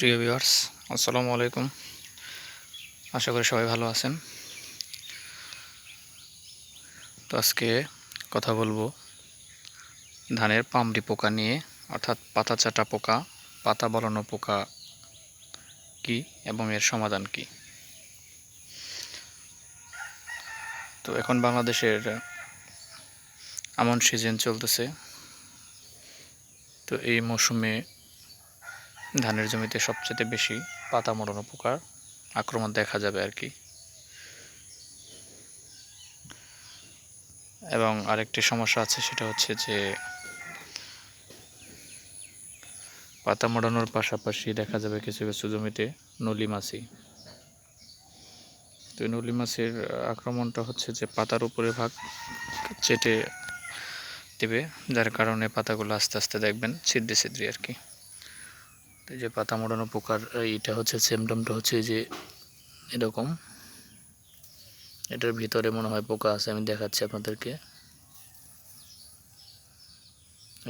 প্রিয় ভিউয়ার্স, আসসালামু আলাইকুম। আশা করি সবাই ভালো আছেন। তো আজকে কথা বলব ধানের পামড়ি পোকা নিয়ে, অর্থাৎ পাতা চাটা পোকা, পাতা বলানো পোকা কি এবং এর সমাধান কি? তো এখন বাংলাদেশের আমন সিজন চলতেছে। তো এই মৌসুমে ধানের জমিতে সবচেয়ে বেশি পাতা মরানো পোকার আক্রমণ দেখা যাবে আর কি। এবং আরেকটি সমস্যা আছে, সেটা হচ্ছে যে পাতা মোড়ানোর পাশাপাশি দেখা যাবে কিছু কিছু জমিতে নলি মাছি। তো নলি মাছির আক্রমণটা হচ্ছে যে পাতার উপরে ভাগ চেটে দেবে, যার কারণে পাতাগুলো আস্তে আস্তে দেখবেন ছিদ্রি ছিদ্রি আর কি। এই যে পাতা মোড়ানো পোকার এইটা হচ্ছে সিমটমটা হচ্ছে যে এরকম। এটার ভিতরে মনে হয় পোকা আছে, আমি দেখাচ্ছি আপনাদেরকে।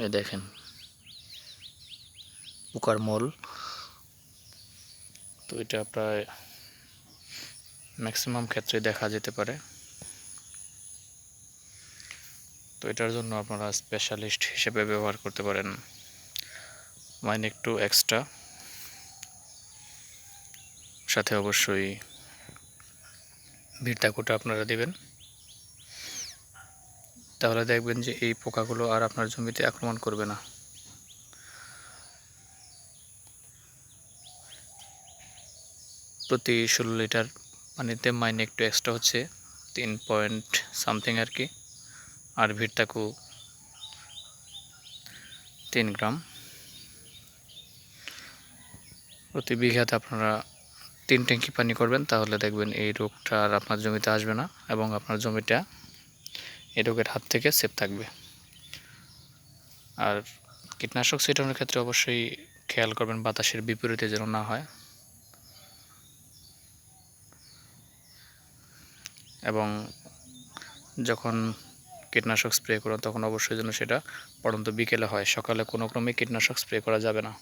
এই দেখেন, পোকার মল। তো এটা প্রায় ম্যাক্সিমাম ক্ষেত্রে দেখা যেতে পারে। তো এটার জন্য আপনারা স্পেশালিস্ট হিসেবে ব্যবহার করতে পারেন। মাইন একটু এক্সট্রা সাথে অবশ্যই ভিড়টাকুটা আপনারা দেবেন। তাহলে দেখবেন যে এই পোকাগুলো আর আপনার জমিতে আক্রমণ করবে না। প্রতি ষোলো লিটার পানিতে মাইনে একটু এক্সট্রা হচ্ছে, তিন পয়েন্ট সামথিং আর কি। আর ভিড়টাকু তিন গ্রাম। প্রতি বিঘাতে আপনারা তিন ট্যাঙ্কি পানি করবেন, তাহলে দেখবেন এই রোগটা আর আপনার জমিতে আসবে না এবং আপনার জমিটা এই রোগের হাত থেকে সেফ থাকবে। আর কীটনাশক ছিটানোর ক্ষেত্রে অবশ্যই খেয়াল করবেন, বাতাসের বিপরীতে যেন না হয়। এবং যখন কীটনাশক স্প্রে করো তখন অবশ্যই যেন সেটা পড়ন্ত বিকেলে হয়। সকালে কোনো ক্রমে কীটনাশক স্প্রে করা যাবে না।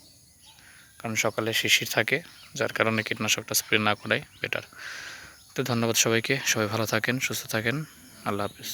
কারণ সকালে শিশির থাকে, যার কারণে কীটনাশকটা স্প্রে না করাই বেটার তো ধন্যবাদ সবাইকে, সবাই ভালো থাকেন, সুস্থ থাকেন, আল্লাহ হাফিজ।